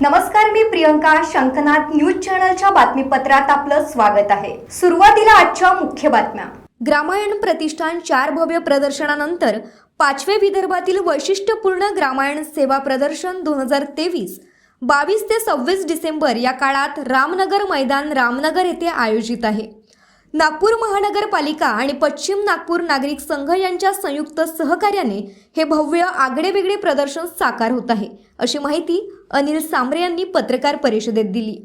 नमस्कार मी प्रियंका शंकनाथ न्यूज चॅनलच्या बातमीपत्रात आपलं स्वागत आहे. सुरुवातीला आजच्या मुख्य बातम्या. ग्रामायण प्रतिष्ठान चार भव्य प्रदर्शनानंतर पाचवे विदर्भातील वैशिष्ट्यपूर्ण ग्रामायण सेवा प्रदर्शन दोन हजार तेवीस. बावीस ते सव्वीस डिसेंबर या काळात रामनगर मैदान रामनगर येथे आयोजित आहे. नागपूर महानगरपालिका आणि पश्चिम नागपूर नागरिक संघ यांच्या संयुक्त सहकार्याने हे भव्य आगळेवेगळे प्रदर्शन साकार होत आहे. अशी माहिती अनिल सांबरे यांनी पत्रकार परिषदेत दिली.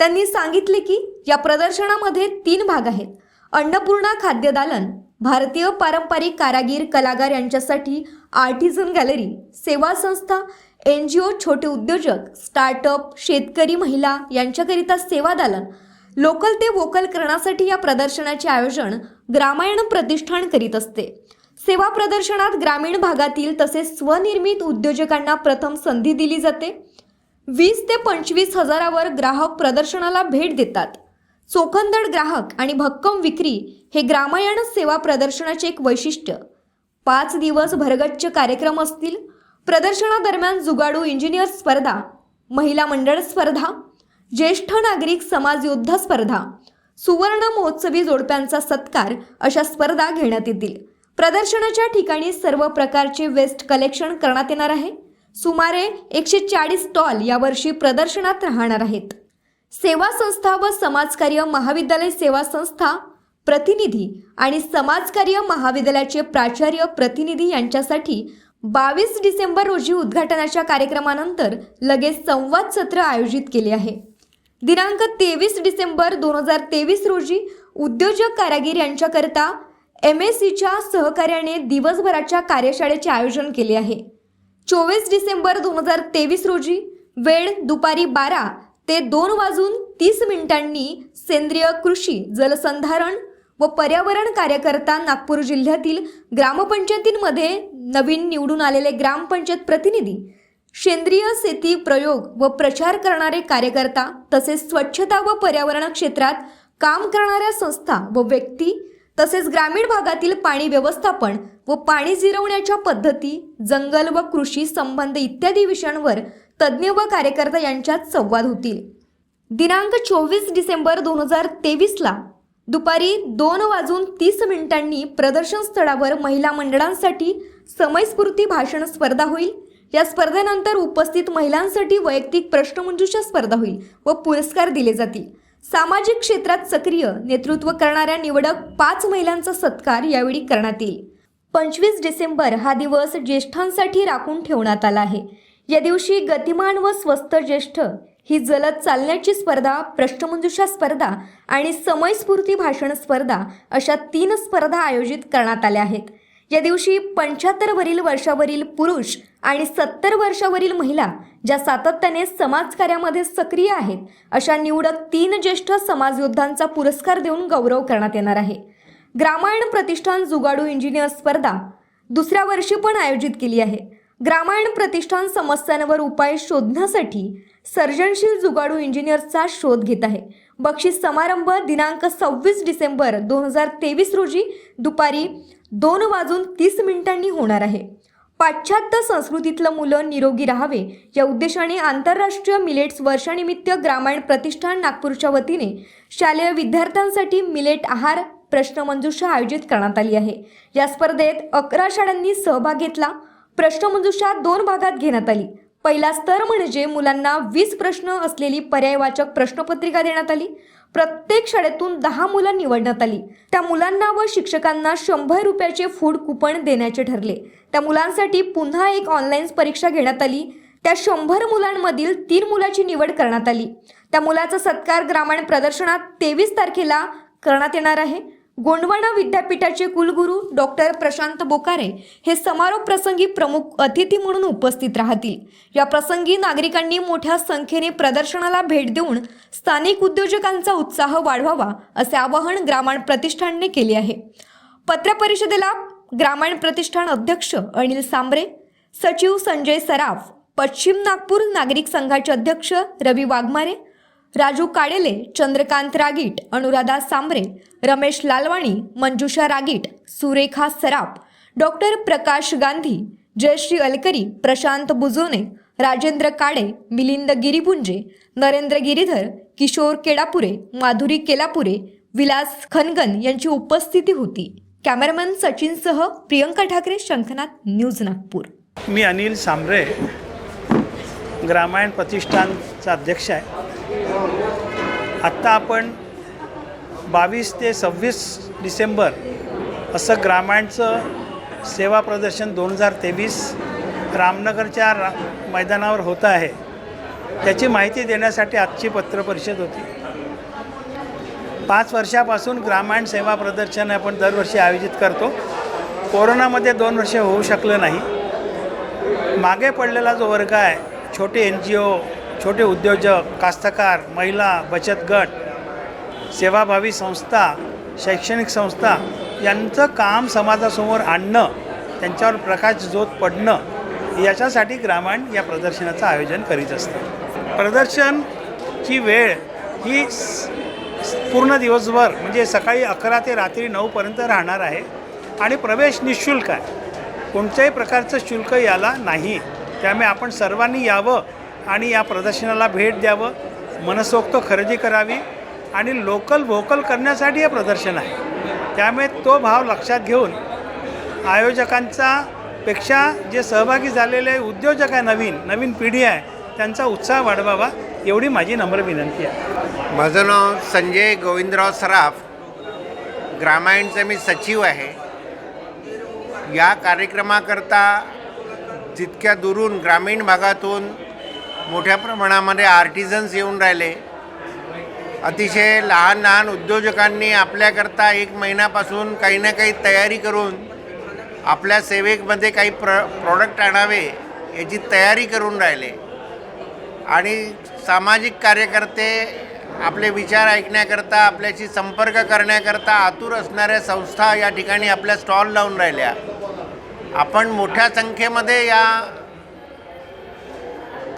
त्यांनी सांगितले की या प्रदर्शनामध्ये तीन भाग आहेत. अन्नपूर्णा खाद्यदालन भारतीय पारंपरिक कारागीर कलाकार यांच्यासाठी आर्टिझन गॅलरी सेवा संस्था एन जी ओ छोटे उद्योजक स्टार्टअप शेतकरी महिला यांच्याकरिता सेवा दालन लोकल ते वोकल करण्यासाठी या प्रदर्शनाचे आयोजन ग्रामायण प्रतिष्ठान करीत असते. सेवा प्रदर्शनात ग्रामीण भागातील तसेच स्वनिर्मित उद्योजकांना प्रथम संधी दिली जाते. वीस ते पंचवीस हजारावर ग्राहक प्रदर्शनाला भेट देतात. चोखंदड ग्राहक आणि भक्कम विक्री हे ग्रामायण सेवा प्रदर्शनाचे एक वैशिष्ट्य. पाच दिवस भरगच्च कार्यक्रम असतील. प्रदर्शनादरम्यान जुगाडू इंजिनियर स्पर्धा महिला मंडळ स्पर्धा ज्येष्ठ नागरिक समाज योद्धा स्पर्धा सुवर्ण महोत्सवी जोडप्यांचा सत्कार अशा स्पर्धा घेण्यात येतील. प्रदर्शनाच्या ठिकाणी सर्व प्रकारचे वेस्ट कलेक्शन करण्यात येणार आहे. सुमारे एकशे चाळीस स्टॉल यावर्षी प्रदर्शनात राहणार आहेत. सेवा संस्था व समाजकार्य महाविद्यालय सेवा संस्था प्रतिनिधी आणि समाजकार्य महाविद्यालयाचे प्राचार्य प्रतिनिधी यांच्यासाठी बावीस डिसेंबर रोजी उद्घाटनाच्या कार्यक्रमानंतर लगेच संवाद सत्र आयोजित केले आहे. दिनांक तेवीस डिसेंबर दोन हजार तेवीस रोजी उद्योजक कारागीर यांच्याकरता एम एस सीच्या सहकार्याने दिवसभराच्या कार्यशाळेचे आयोजन केले आहे. चोवीस डिसेंबर दोन हजार तेवीस रोजी वेळ दुपारी बारा ते दोन वाजून तीस मिनिटांनी सेंद्रिय कृषी जलसंधारण व पर्यावरण कार्यकर्ता नागपूर जिल्ह्यातील ग्रामपंचायतींमध्ये नवीन निवडून आलेले ग्रामपंचायत प्रतिनिधी सेंद्रिय शेती प्रयोग व प्रचार करणारे कार्यकर्ता तसेच स्वच्छता व पर्यावरण क्षेत्रात काम करणाऱ्या संस्था व व्यक्ती तसेच ग्रामीण भागातील पाणी व्यवस्थापन व पाणी जिरवण्याच्या पद्धती जंगल व कृषी संबंध इत्यादी विषयांवर तज्ज्ञ व कार्यकर्ता यांच्यात संवाद होतील. दिनांक चोवीस डिसेंबर दोन हजार तेवीसला दुपारी दोन वाजून तीस मिनिटांनी प्रदर्शन स्थळावर महिला मंडळांसाठी समयस्फूर्ती भाषण स्पर्धा होईल. या स्पर्धेनंतर उपस्थित महिलांसाठी वैयक्तिक प्रश्नमंजुषा स्पर्धा होईल व पुरस्कार दिले जातील. सामाजिक क्षेत्रात सक्रिय नेतृत्व करणाऱ्या निवडक पाच महिलांचा सत्कार यावेळी करण्यात येईल. पंचवीस डिसेंबर हा दिवस ज्येष्ठांसाठी राखून ठेवण्यात आला आहे. या दिवशी गतिमान व स्वस्त ज्येष्ठ ही जलद चालण्याची स्पर्धा प्रश्नमंजुषा स्पर्धा आणि समयस्फूर्ती भाषण स्पर्धा अशा तीन स्पर्धा आयोजित करण्यात आल्या आहेत. या दिवशी पंच्याहत्तर वरील वर्षावरील पुरुष आणि सत्तर वर्षावरील महिला ज्या सातत्याने समाजकार्यामध्ये सक्रिय आहेत अशा निवडक तीन ज्येष्ठ समाजयोद्धांचा पुरस्कार देऊन गौरव करण्यात येणार आहे. ग्रामायण प्रतिष्ठान जुगाडू इंजिनियर स्पर्धा दुसऱ्या वर्षी पण आयोजित केली आहे. ग्रामायण प्रतिष्ठान समस्यांवर उपाय शोधण्यासाठी सर्जनशील जुगाडू इंजिनियर्सचा शोध घेत आहे. बक्षीस समारंभ दिनांक सव्वीस डिसेंबर दोन हजार तेवीस रोजी दुपारी दोन वाजून तीस मिनिटांनी होणार आहे. पाश्चात्य संस्कृतीतलं मुलं निरोगी राहावे या उद्देशाने आंतरराष्ट्रीय मिलेट्स वर्षानिमित्त ग्रामीण प्रतिष्ठान नागपूरच्या वतीने शालेय विद्यार्थ्यांसाठी मिलेट आहार प्रश्नमंजुषा आयोजित करण्यात आली आहे. या स्पर्धेत अकरा शाळांनी सहभाग घेतला. प्रश्नमंजुषा दोन भागात घेण्यात आली. पहिला स्तर म्हणजे मुलांना वीस प्रश्न असलेली पर्यायवाचक प्रश्नपत्रिका देण्यात आली. प्रत्येक शाळेतून दहा मुलं निवडण्यात आली. त्या मुलांना व शिक्षकांना शंभर रुपयाचे फूड कुपन देण्याचे ठरले. त्या मुलांसाठी पुन्हा एक ऑनलाईन परीक्षा घेण्यात आली. त्या शंभर मुलांमधील तीन मुलाची निवड करण्यात आली. त्या मुलाचा सत्कार ग्रामीण प्रदर्शनात तेवीस तारखेला करण्यात येणार आहे. गोंडवाना विद्यापीठाचे कुलगुरू डॉक्टर प्रशांत बोकारे हे समारोप प्रसंगी प्रमुख अतिथी म्हणून उपस्थित राहतील. या प्रसंगी नागरिकांनी मोठ्या संख्येने प्रदर्शनाला भेट देऊन स्थानिक उद्योजकांचा उत्साह वाढवावा असे आवाहन ग्रामीण प्रतिष्ठानने केले आहे. पत्रपरिषदेला ग्रामीण प्रतिष्ठान अध्यक्ष अनिल सांबरे सचिव संजय सराफ पश्चिम नागपूर नागरिक संघाचे अध्यक्ष रवी वाघमारे राजू काडेले चंद्रकांत रागीट अनुराधा सांबरे रमेश लालवाणी मंजुषा रागीट सुरेखा सराफ डॉक्टर प्रकाश गांधी जयश्री अलकरी प्रशांत बुजोने राजेंद्र काडे मिलिंद गिरीपुंजे नरेंद्र गिरीधर किशोर केडापुरे माधुरी केलापुरे विलास खनगन यांची उपस्थिती होती. कॅमेरामन सचिनसह प्रियंका ठाकरे शंखनाथ न्यूज नागपूर. मी अनिल सांबरे ग्रामायण प्रतिष्ठानचा अध्यक्ष आहे. आत्ता आपण बावीस ते सव्वीस डिसेंबर असं ग्रामायणचं सेवा प्रदर्शन दोन हजार तेवीस रामनगरच्या रा मैदानावर होतं आहे. त्याची माहिती देण्यासाठी आजची पत्रपरिषद होती. पाच वर्षापासून ग्रामायण सेवा प्रदर्शन आपण दरवर्षी आयोजित करतो. कोरोनामध्ये दोन वर्षे होऊ शकलं नाही. मागे पडलेला जो वर्ग आहे छोटे एन जी ओ छोटे उद्योजक कास्तकार महिला बचत गट सेवाभावी संस्था शैक्षणिक संस्था यांचं काम समाजासमोर आणणं त्यांच्यावर प्रकाश जोत पडणं याच्यासाठी ग्रामायण या प्रदर्शनाचं आयोजन करीत असतं. प्रदर्शनची वेळ ही पूर्ण दिवसभर म्हणजे सकाळी अकरा ते रात्री नऊपर्यंत राहणार आहे आणि प्रवेश निशुल्क आहे. कोणत्याही प्रकारचं शुल्क याला नाही. त्यामुळे आपण सर्वांनी यावं आणि या प्रदर्शनाला भेट द्यावं. मनसोक्त खरेदी करावी आणि लोकल व्होकल करण्यासाठी हे प्रदर्शन आहे. त्यामुळे तो भाव लक्षात घेऊन आयोजकांचा पेक्षा जे सहभागी झालेले उद्योजक आहे नवीन नवीन पिढी आहे त्यांचा उत्साह वाढवावा एवढी माझी नम्र विनंती आहे. माझं नाव संजय गोविंदराव सराफ. ग्रामायणचे मी सचिव आहे. या कार्यक्रमाकरता जितक्या दुरून ग्रामीण भागातून मोठ्या प्रमाणामध्ये आर्टिझन्स येऊन राहिले. अतिशय लहान लहान उद्योजकांनी आपल्याकरता एक महिन्यापासून काही ना काही तयारी करून आपल्या सेवेमध्ये काही प्र प्रॉडक्ट आणावे याची तयारी करून राहिले. आणि सामाजिक कार्यकर्ते आपले विचार ऐकण्याकरता आपल्याशी संपर्क करण्याकरता आतुर असणाऱ्या संस्था या ठिकाणी आपल्या स्टॉल लावून राहिल्या. आपण मोठ्या संख्येमध्ये या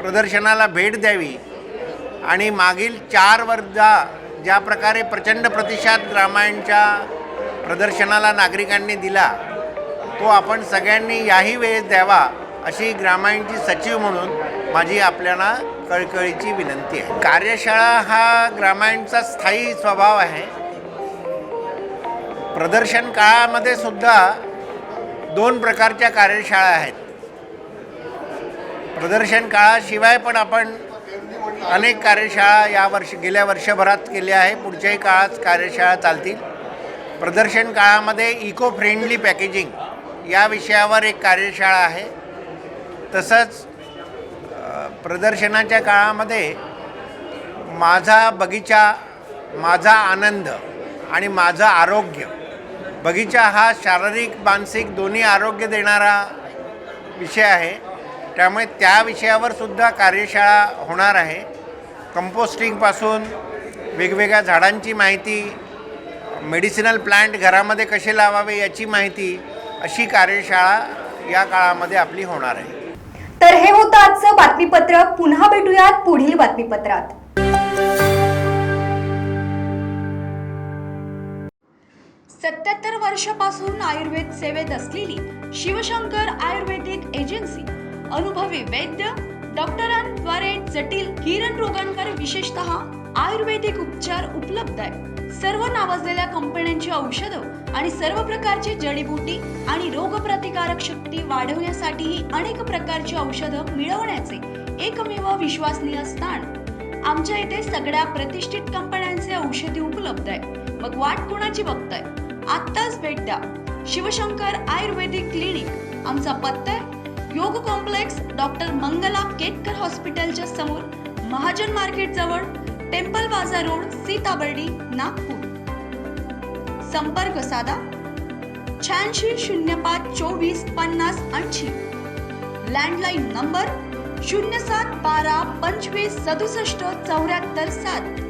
प्रदर्शनाला भेट द्यावी. आणि मागील चार वर्धा ज्या प्रकारे प्रचंड प्रतिसाद ग्रामायणच्या प्रदर्शनाला नागरिकांनी दिला तो आपण सगळ्यांनी याही वेळेस द्यावा अशी ग्रामायणची सचिव म्हणून माझी आपल्याला कळकळीची विनंती आहे. कार्यशाळा हा ग्रामायणचा स्थायी स्वभाव आहे. प्रदर्शन काळामध्ये सुद्धा दोन प्रकारच्या कार्यशाळा आहेत. प्रदर्शन काळाशिवाय पण आपण अनेक कार्यशाळा या वर्ष गेल्या वर्षभरात केल्या आहे. पुढच्याही काळात कार्यशाळा चालतील. प्रदर्शन काळामध्ये इको फ्रेंडली पॅकेजिंग या विषयावर एक कार्यशाळा आहे. तसंच प्रदर्शनाच्या काळामध्ये माझा बगीचा माझा आनंद आणि माझं आरोग्य बगीचा हा शारीरिक मानसिक दोन्ही आरोग्य देणारा विषय आहे. त्यामुळे त्या विषयावर सुद्धा कार्यशाळा होणार आहे. कंपोस्टिंगपासून वेगवेगळ्या झाडांची माहिती मेडिसिनल प्लांट घरामध्ये कसे लावावे याची माहिती अशी कार्यशाळा या काळामध्ये आपली होणार आहे. तर हे होतं आजचं बातमीपत्र पुन्हा भेटूयात पुढील बातमीपत्रात. सत्याहत्तर वर्षापासून आयुर्वेद सेवेत असलेली शिवशंकर आयुर्वेदिक एजन्सी अनुभवी वैद्य डॉक्टरांद्वारे जटिल किरण रोगांवर विशेषतः आयुर्वेदिक उपचार उपलब्ध आहे सर्व नावाजलेल्या कंपन्यांची औषधं आणि सर्व प्रकारची जडीबुटी आणि रोगप्रतिकारक शक्ती वाढवण्यासाठीही अनेक प्रकारची औषधं मिळवण्याचे एकमेव विश्वसनीय स्थान. आमच्या इथे सगळ्या प्रतिष्ठित कंपन्यांचे औषधी उपलब्ध आहे मग वाट कोणाची बघताय? आत्ताच भेट द्या. शिवशंकर आयुर्वेदिक क्लिनिक. आमचा पत्ता आहे योग कॉम्प्लेक्स डॉक्टर मंगला केटकर हॉस्पिटलच्या समोर महाजन मार्केट जवळ टेम्पल बाजार रोड सीताबर्डी नागपूर. संपर्क साधा शहाऐंशी शून्य पाच चोवीस पन्नास ऐंशी. लँडलाईन नंबर शून्य सात बारा पंचवीस सदुसष्ट चौऱ्याहत्तर सात.